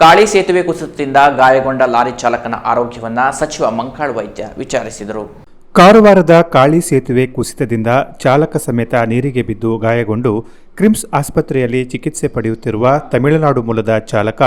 ಕಾಳಿ ಸೇತುವೆ ಕುಸಿತದಿಂದ ಗಾಯಗೊಂಡ ಲಾರಿ ಚಾಲಕನ ಆರೋಗ್ಯವನ್ನ ಸಚಿವ ಮಂಕಾಳ್ ವೈದ್ಯ ವಿಚಾರಿಸಿದರು. ಕಾರವಾರದ ಕಾಳಿ ಸೇತುವೆ ಕುಸಿತದಿಂದ ಚಾಲಕ ಸಮೇತ ನೀರಿಗೆ ಬಿದ್ದು ಗಾಯಗೊಂಡು ಕ್ರಿಮ್ಸ್ ಆಸ್ಪತ್ರೆಯಲ್ಲಿ ಚಿಕಿತ್ಸೆ ಪಡೆಯುತ್ತಿರುವ ತಮಿಳುನಾಡು ಮೂಲದ ಚಾಲಕ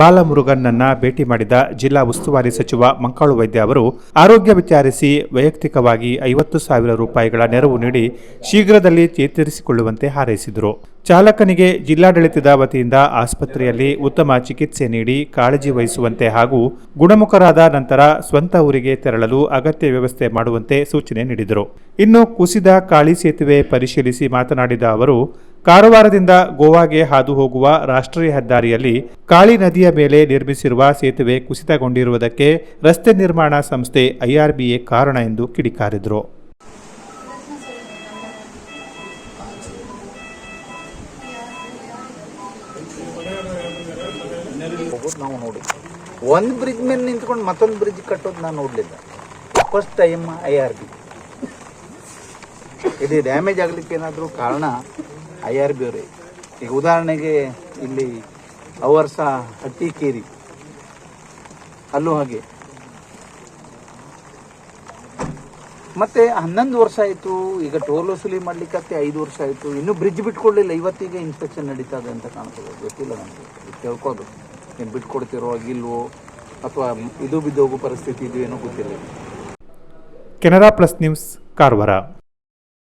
ಬಾಲಮುರುಗನ್ನನ್ನ ಭೇಟಿ ಮಾಡಿದ ಜಿಲ್ಲಾ ಉಸ್ತುವಾರಿ ಸಚಿವ ಮಂಕಾಳು ವೈದ್ಯ ಅವರು, ಆರೋಗ್ಯ ವಿಚಾರಿಸಿ ವೈಯಕ್ತಿಕವಾಗಿ ಐವತ್ತು ಸಾವಿರ ರೂಪಾಯಿಗಳ ನೆರವು ನೀಡಿ ಶೀಘ್ರದಲ್ಲಿ ಚೇತರಿಸಿಕೊಳ್ಳುವಂತೆ ಹಾರೈಸಿದರು. ಚಾಲಕನಿಗೆ ಜಿಲ್ಲಾಡಳಿತದ ವತಿಯಿಂದ ಆಸ್ಪತ್ರೆಯಲ್ಲಿ ಉತ್ತಮ ಚಿಕಿತ್ಸೆ ನೀಡಿ ಕಾಳಜಿ ವಹಿಸುವಂತೆ ಹಾಗೂ ಗುಣಮುಖರಾದ ನಂತರ ಸ್ವಂತ ಊರಿಗೆ ತೆರಳಲು ಅಗತ್ಯ ವ್ಯವಸ್ಥೆ ಮಾಡುವಂತೆ ಸೂಚನೆ ನೀಡಿದರು. ಇನ್ನು ಕುಸಿದ ಕಾಳಿ ಸೇತುವೆ ಪರಿಶೀಲಿಸಿ ಮಾತನಾಡಿದ ಅವರು ಕಾರವಾರದಿಂದ ಗೋವಾಗೆ ಹಾದು ಹೋಗುವ ರಾಷ್ಟ್ರೀಯ ಹೆದ್ದಾರಿಯಲ್ಲಿ ಕಾಳಿ ನದಿಯ ಮೇಲೆ ನಿರ್ಮಿಸಿರುವ ಸೇತುವೆ ಕುಸಿತಗೊಂಡಿರುವುದಕ್ಕೆ ರಸ್ತೆ ನಿರ್ಮಾಣ ಸಂಸ್ಥೆ ಐಆರ್ಬಿಎ ಕಾರಣ ಎಂದು ಕಿಡಿಕಾರಿದರು. ಒಂದು ಬ್ರಿಡ್ಜ್ ಮೇಲೆ ನಿಂತ್ಕೊಂಡು ಮತ್ತೊಂದು ಬ್ರಿಡ್ಜ್ ಕಟ್ಟೋದು ನಾನು ನೋಡಲಿಲ್ಲ. First time I R B. ಇದು ಡ್ಯಾಮೇಜ್ ಆಗಲಿಕ್ಕೆ ಏನಾದರೂ ಕಾರಣ? ಐ ಆರ್ ಬಿ ಅವರೇ. ಈಗ ಉದಾಹರಣೆಗೆ ಇಲ್ಲಿ ಅವರ್ಸ ಹಟ್ಟಿಕೇರಿ. ಅಲ್ಲೂ ಹಾಗೆ. ಮತ್ತೆ ಹನ್ನೊಂದು ವರ್ಷ ಆಯಿತು, ಈಗ ಟೋಲ್ ವಸೂಲಿ ಮಾಡ್ಲಿಕ್ಕೆ ಐದು ವರ್ಷ ಆಯಿತು. ಇನ್ನೂ ಬ್ರಿಡ್ಜ್ ಬಿಟ್ಕೊಳ್ಳಿಲ್ಲ ಇವತ್ತಿಗೆ ಇನ್ಸ್ಪೆಕ್ಷನ್ ನಡೀತಾ ಇದೆ ಅಂತ ಕಾಣ್ತದೆ. ಗೊತ್ತಿಲ್ಲ ನನಗೆ. ಕೇಳ್ಕೋದು ನೀವು ಬಿಟ್ಕೊಡ್ತಿರೋ ಇಲ್ವೋ ಅಥವಾ ಇದು ಬಿದ್ದೋಗೋ ಪರಿಸ್ಥಿತಿ ಇದು ಏನೋ ಗೊತ್ತಿಲ್ಲ. Canara plus news, Karwar.